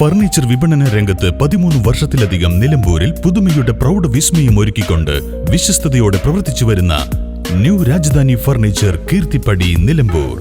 Furniture വിപണന രംഗത്ത് പതിമൂന്ന് വർഷത്തിലധികം നിലമ്പൂരിൽ പുതുമയുടെ പ്രൗഢ വിസ്മയം ഒരുക്കിക്കൊണ്ട് വിശ്വസ്തയോടെ പ്രവർത്തിച്ചു വരുന്ന ന്യൂ രാജധാനി ഫർണിച്ചർ കീർത്തിപ്പടി നിലമ്പൂർ.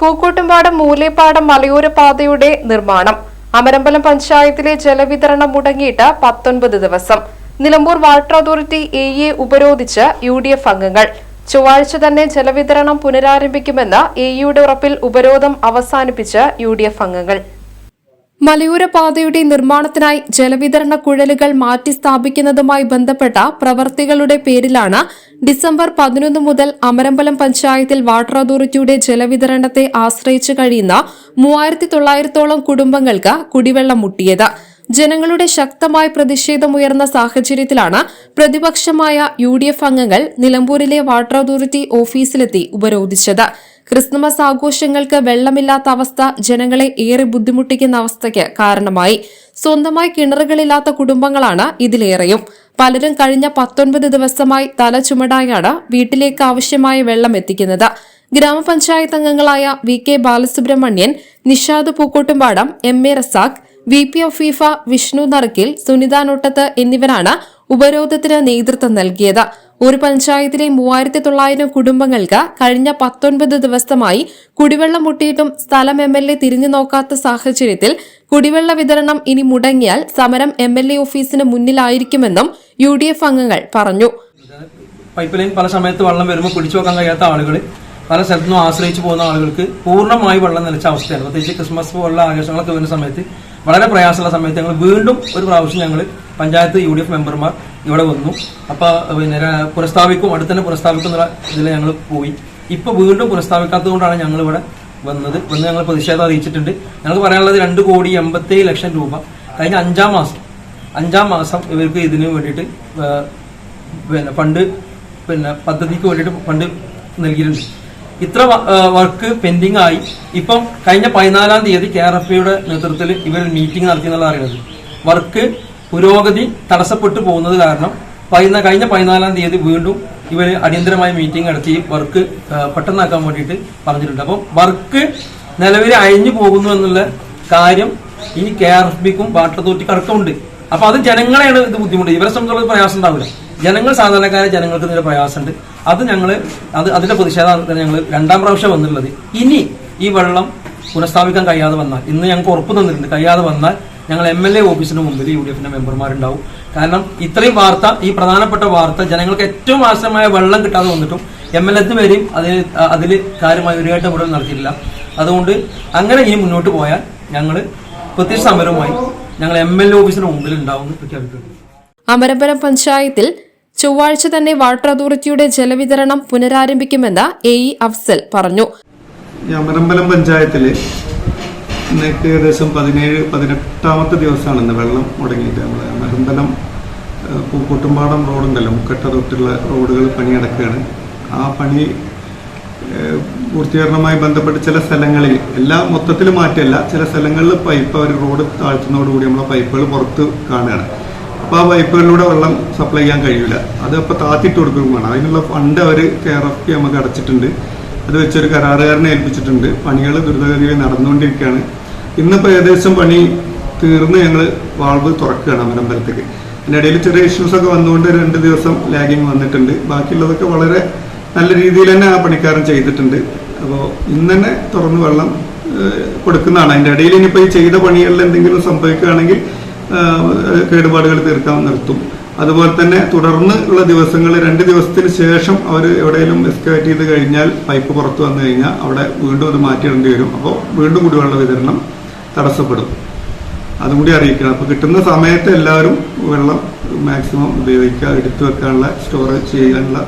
പൂക്കോട്ടുംപാടം മൂലേപ്പാടം മലയോര പാതയുടെ നിർമ്മാണം. അമരമ്പലം പഞ്ചായത്തിലെ ജലവിതരണം മുടങ്ങിയിട്ട് പത്തൊൻപത് ദിവസം. നിലമ്പൂർ വാട്ടർ അതോറിറ്റി എ ഉപരോധിച്ച് യു ഡി എഫ് അംഗങ്ങൾ. ചൊവ്വാഴ്ച തന്നെ ജലവിതരണം പുനരാരംഭിക്കുമെന്ന് യുടെ ഉറപ്പിൽ ഉപരോധം അവസാനിപ്പിച്ച് യു ഡി എഫ് അംഗങ്ങൾ. മലയോര പാതയുടെ നിർമ്മാണത്തിനായി ജലവിതരണ കുഴലുകൾ മാറ്റി സ്ഥാപിക്കുന്നതുമായി ബന്ധപ്പെട്ട പ്രവർത്തികളുടെ പേരിലാണ് ഡിസംബർ പതിനൊന്ന് മുതൽ അമരമ്പലം പഞ്ചായത്തിൽ വാട്ടർ അതോറിറ്റിയുടെ ജലവിതരണത്തെ ആശ്രയിച്ചു കഴിയുന്ന മൂവായിരത്തി തൊള്ളായിരത്തോളം കുടുംബങ്ങൾക്ക് കുടിവെള്ളം മുട്ടിയത്. ജനങ്ങളുടെ ശക്തമായ പ്രതിഷേധമുയർന്ന സാഹചര്യത്തിലാണ് പ്രതിപക്ഷമായ യു ഡി എഫ് അംഗങ്ങൾ നിലമ്പൂരിലെ വാട്ടർ അതോറിറ്റി ഓഫീസിലെത്തി ഉപരോധിച്ചത്. ക്രിസ്മസ് ആഘോഷങ്ങൾക്ക് വെള്ളമില്ലാത്ത അവസ്ഥ ജനങ്ങളെ ഏറെ ബുദ്ധിമുട്ടിക്കുന്ന അവസ്ഥയ്ക്ക് കാരണമായി. സ്വന്തമായി കിണറുകളില്ലാത്ത കുടുംബങ്ങളാണ് ഇതിലേറെയും. പലരും കഴിഞ്ഞ പത്തൊൻപത് ദിവസമായി തല ചുമടായാണ് വീട്ടിലേക്ക് ആവശ്യമായ വെള്ളം എത്തിക്കുന്നത്. ഗ്രാമപഞ്ചായത്ത് അംഗങ്ങളായ V K Balasubramanian Nishad Pookkottumpadam M A Razak V P O FIFA Vishnu നറുക്കിൽ Sunitha Nottath എന്നിവരാണ് ഉപരോധത്തിന് നേതൃത്വം നൽകിയത്. ഒരു പഞ്ചായത്തിലെ മൂവായിരത്തി തൊള്ളായിരം കുടുംബങ്ങൾക്ക് കഴിഞ്ഞ പത്തൊൻപത് ദിവസമായി കുടിവെള്ളം മുട്ടിയിട്ടും സ്ഥലം എം എൽ എ തിരിഞ്ഞു നോക്കാത്ത സാഹചര്യത്തിൽ കുടിവെള്ള വിതരണം ഇനി മുടങ്ങിയാൽ സമരം എം എൽ എ ഓഫീസിന് മുന്നിലായിരിക്കുമെന്നും യു ഡി എഫ് അംഗങ്ങൾ പറഞ്ഞു. പൈപ്പ് ലൈൻ പല സമയത്ത് വെള്ളം വരുമ്പോൾ പിടിച്ചു വെക്കാൻ കഴിയാത്ത ആളുകൾ പല സ്ഥലത്തുനിന്നും ആശ്രയിച്ചു പോകുന്ന ആളുകൾക്ക് പൂർണമായി വെള്ളം നിലച്ച അവസ്ഥയാണ്. പ്രത്യേകിച്ച് ക്രിസ്മസ് പോലുള്ള ആഘോഷങ്ങളൊക്കെ വരുന്ന സമയത്ത് വളരെ പ്രയാസമുള്ള സമയത്ത് ഞങ്ങൾ വീണ്ടും ഒരു പ്രാവശ്യം ഞങ്ങൾ പഞ്ചായത്ത് യു ഡി എഫ് മെമ്പർമാർ ഇവിടെ വന്നു. അപ്പൊ പിന്നെ പുനഃസ്ഥാപിക്കും അടുത്ത് തന്നെ പുനഃസ്ഥാപിക്കും എന്നുള്ള ഇതിൽ ഞങ്ങൾ പോയി. ഇപ്പൊ വീണ്ടും പുനഃസ്ഥാപിക്കാത്തത് കൊണ്ടാണ് ഞങ്ങൾ ഇവിടെ വന്നത്. വന്ന് ഞങ്ങൾ പ്രതിഷേധം അറിയിച്ചിട്ടുണ്ട്. ഞങ്ങൾക്ക് പറയാനുള്ളത് രണ്ട് കോടി എൺപത്തേഴ് ലക്ഷം രൂപ. കഴിഞ്ഞ അഞ്ചാം മാസം അഞ്ചാം മാസം ഇവർക്ക് ഇതിന് വേണ്ടിയിട്ട് പിന്നെ ഫണ്ട് പിന്നെ പദ്ധതിക്ക് വേണ്ടിയിട്ട് ഫണ്ട് നൽകിയിട്ടുണ്ട്. ഇത്ര വർക്ക് പെൻഡിങ് ആയി. ഇപ്പം കഴിഞ്ഞ പതിനാലാം തീയതി കെ ആർ എഫ് യുടെ നേതൃത്വത്തിൽ ഇവർ മീറ്റിംഗ് നടത്തി എന്നുള്ള അറിയുന്നത്. വർക്ക് പുരോഗതി തടസ്സപ്പെട്ടു പോകുന്നത് കാരണം പതിനാ കഴിഞ്ഞ പതിനാലാം തീയതി വീണ്ടും ഇവർ അടിയന്തരമായ മീറ്റിംഗ് നടത്തി വർക്ക് പെട്ടെന്നാക്കാൻ വേണ്ടിയിട്ട് പറഞ്ഞിട്ടുണ്ട്. അപ്പം വർക്ക് നിലവിൽ അഴിഞ്ഞു പോകുന്നു എന്നുള്ള കാര്യം ഈ കെ ആർ എഫ് ബിക്കും വാട്ടർ അതോറിറ്റിക്കും അടക്കമുണ്ട്. അപ്പൊ അത് ജനങ്ങളെയാണ് ഇത് ബുദ്ധിമുട്ട്. ഇവരെ സംബന്ധിച്ചുള്ള പ്രയാസം ഉണ്ടാവില്ല. ജനങ്ങൾ സാധാരണക്കാരെ ജനങ്ങൾക്ക് ഇതിന്റെ പ്രയാസമുണ്ട്. അത് ഞങ്ങൾ അത് അതിന്റെ പ്രതിഷേധമാണ് ഞങ്ങൾ രണ്ടാം പ്രാവശ്യം വന്നിട്ടുള്ളത്. ഇനി ഈ വെള്ളം പുനഃസ്ഥാപിക്കാൻ കഴിയാതെ വന്നാൽ ഇന്ന് ഞങ്ങൾക്ക് ഉറപ്പ് തന്നിട്ടുണ്ട് കഴിയാതെ വന്നാൽ ഞങ്ങൾ എം എൽ എ ഓഫീസിന് മുമ്പിൽ യു ഡി എഫിന്റെ മെമ്പർമാരുണ്ടാവും. കാരണം ഇത്രയും വാർത്ത ഈ പ്രധാനപ്പെട്ട വാർത്ത ജനങ്ങൾക്ക് ഏറ്റവും ആവശ്യമായ വെള്ളം കിട്ടാതെ വന്നിട്ടും എം എൽ എത്ത് വരെയും അതിൽ അതിൽ കാര്യമായ ഒരു ഇടപെടൽ നടത്തിയില്ല അതുകൊണ്ട് അങ്ങനെ ഇനി മുന്നോട്ട് പോയാൽ ഞങ്ങൾ പ്രത്യക്ഷ സമരവുമായി ഞങ്ങൾ എം എൽ എ ഓഫീസിന് മുമ്പിൽ ഉണ്ടാവും പ്രഖ്യാപിക്കുന്നു. അമരപുരം പഞ്ചായത്തിൽ ചൊവ്വാഴ്ച തന്നെ വാട്ടർ അതോറിറ്റിയുടെ ജലവിതരണം പുനരാരംഭിക്കുമെന്ന് എ ഇ അഫ്സൽ പറഞ്ഞു. അമരമ്പലം പഞ്ചായത്തിൽ ഇന്നേക്ക് ഏകദേശം പതിനേഴ് പതിനെട്ടാമത്തെ ദിവസമാണ് ഇന്ന് വെള്ളം മുടങ്ങിയിട്ട് നമ്മൾ അമരമ്പലം പൂക്കോട്ടുംപാടം റോഡുണ്ടല്ലോ മുക്കട്ട തൊട്ടുള്ള റോഡുകൾ പണി നടക്കുകയാണ് ആ പണി പൂർത്തീകരണവുമായി ബന്ധപ്പെട്ട് ചില സ്ഥലങ്ങളിൽ എല്ലാ മൊത്തത്തിൽ മാറ്റമല്ല ചില സ്ഥലങ്ങളിൽ പൈപ്പ് അവർ റോഡ് താഴ്ത്തുന്നതോടുകൂടി നമ്മളെ പൈപ്പുകൾ പുറത്ത് കാണുകയാണ്. അപ്പോൾ ആ പൈപ്പുകളിലൂടെ വെള്ളം സപ്ലൈ ചെയ്യാൻ കഴിയില്ല അത് അപ്പോൾ താത്തിട്ട് കൊടുക്കുകയും വേണം. അതിനുള്ള ഫണ്ട് അവർ കെയർ ഓഫ് പി നമുക്ക് അടച്ചിട്ടുണ്ട്. അത് വെച്ചൊരു കരാറുകാരനെ ഏൽപ്പിച്ചിട്ടുണ്ട്. പണികൾ ദ്രുതഗതിയിൽ നടന്നുകൊണ്ടിരിക്കുകയാണ്. ഇന്നിപ്പോൾ ഏകദേശം പണി തീർന്ന് ഞങ്ങൾ വാൾവ് തുറക്കുകയാണ് അമരമ്പലത്തേക്ക്. അതിന്റെ ഇടയിൽ ചെറിയ ഇഷ്യൂസൊക്കെ വന്നുകൊണ്ട് രണ്ട് ദിവസം ലാഗിങ് വന്നിട്ടുണ്ട്. ബാക്കിയുള്ളതൊക്കെ വളരെ നല്ല രീതിയിൽ തന്നെ ആ പണിക്കാരൻ ചെയ്തിട്ടുണ്ട്. അപ്പോൾ ഇന്ന് തന്നെ തുറന്ന് വെള്ളം കൊടുക്കുന്നതാണ്. അതിന്റെ ഇടയിൽ ഇനിയിപ്പോൾ ഈ ചെയ്ത പണികളിൽ എന്തെങ്കിലും സംഭവിക്കുകയാണെങ്കിൽ കേടുപാടുകൾ തീർക്കാൻ നിർത്തും. അതുപോലെ തന്നെ തുടർന്ന് ഉള്ള ദിവസങ്ങൾ രണ്ട് ദിവസത്തിന് ശേഷം അവർ എവിടെയെങ്കിലും എസ്കേറ്റ് ചെയ്ത് കഴിഞ്ഞാൽ പൈപ്പ് പുറത്തു വന്നു കഴിഞ്ഞാൽ അവിടെ വീണ്ടും അത് മാറ്റിയിടേണ്ടി വരും. അപ്പോൾ വീണ്ടും കുടിവെള്ള വിതരണം തടസ്സപ്പെടും. അതും കൂടി അറിയിക്കണം. അപ്പോൾ കിട്ടുന്ന സമയത്ത് എല്ലാവരും വെള്ളം മാക്സിമം ഉപയോഗിക്കുക എടുത്തു വെക്കാനുള്ള സ്റ്റോറേജ് ചെയ്യാനുള്ള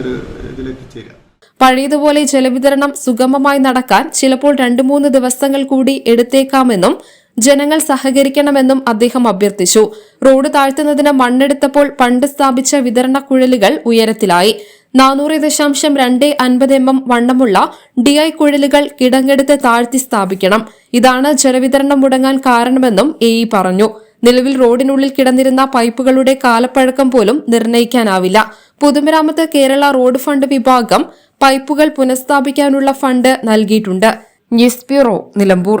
ഒരു ഇതിലേക്ക് ചേരുക. പഴയതുപോലെ ജലവിതരണം സുഗമമായി നടക്കാൻ ചിലപ്പോൾ രണ്ടു മൂന്ന് ദിവസങ്ങൾ കൂടി എടുത്തേക്കാമെന്നും ജനങ്ങൾ സഹകരിക്കണമെന്നും അദ്ദേഹം അഭ്യർത്ഥിച്ചു. റോഡ് താഴ്ത്തുന്നതിന് മണ്ണെടുത്തപ്പോൾ പണ്ട് സ്ഥാപിച്ച വിതരണ കുഴലുകൾ ഉയരത്തിലായി. നാനൂറ് ദശാംശം രണ്ട് അൻപത് എം എം വണ്ണമുള്ള ഡിഐ കുഴലുകൾ കിടങ്ങെടുത്ത് താഴ്ത്തി സ്ഥാപിക്കണം. ഇതാണ് ജലവിതരണം മുടങ്ങാൻ കാരണമെന്നും എ ഇ പറഞ്ഞു. നിലവിൽ റോഡിനുള്ളിൽ കിടന്നിരുന്ന പൈപ്പുകളുടെ കാലപ്പഴക്കം പോലും നിർണയിക്കാനാവില്ല പൊതുമരാമത്ത് കേരള റോഡ് ഫണ്ട് വിഭാഗം പൈപ്പുകൾ പുനഃസ്ഥാപിക്കാനുള്ള ഫണ്ട് നൽകിയിട്ടുണ്ട്. News bureau Nilambur.